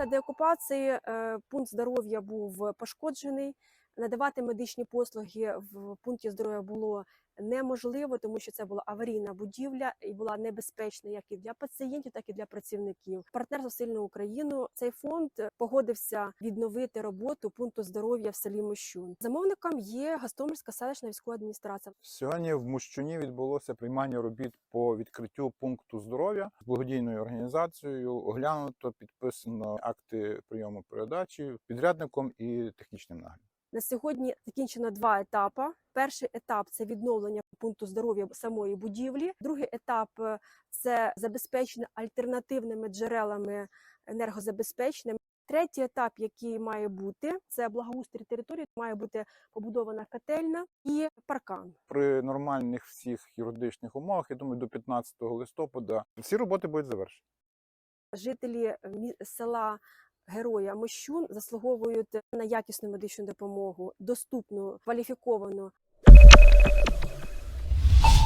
Після деокупації е, пункт здоров'я був пошкоджений. Надавати медичні послуги в пункті здоров'я було неможливо, тому що це була аварійна будівля і була небезпечна як і для пацієнтів, так і для працівників. Партнерство сильну Україну цей фонд погодився відновити роботу пункту здоров'я в селі Мощун. Замовником є Гастомельська селищна військова адміністрація. Сьогодні в Мущуні відбулося приймання робіт по відкриттю пункту здоров'я з благодійною організацією. Оглянуто підписано акти прийому передачі підрядником і технічним наглядом. На сьогодні закінчено два етапи. Перший етап це відновлення пункту здоров'я самої будівлі. Другий етап це забезпечення альтернативними джерелами енергозабезпечення. Третій етап, який має бути, це благоустрій території. Має бути побудована котельна і паркан. При нормальних всіх юридичних умовах, я думаю, до 15 листопада всі роботи будуть завершені. Жителі села Героя Мощун заслуговують на якісну медичну допомогу, доступну, кваліфіковану.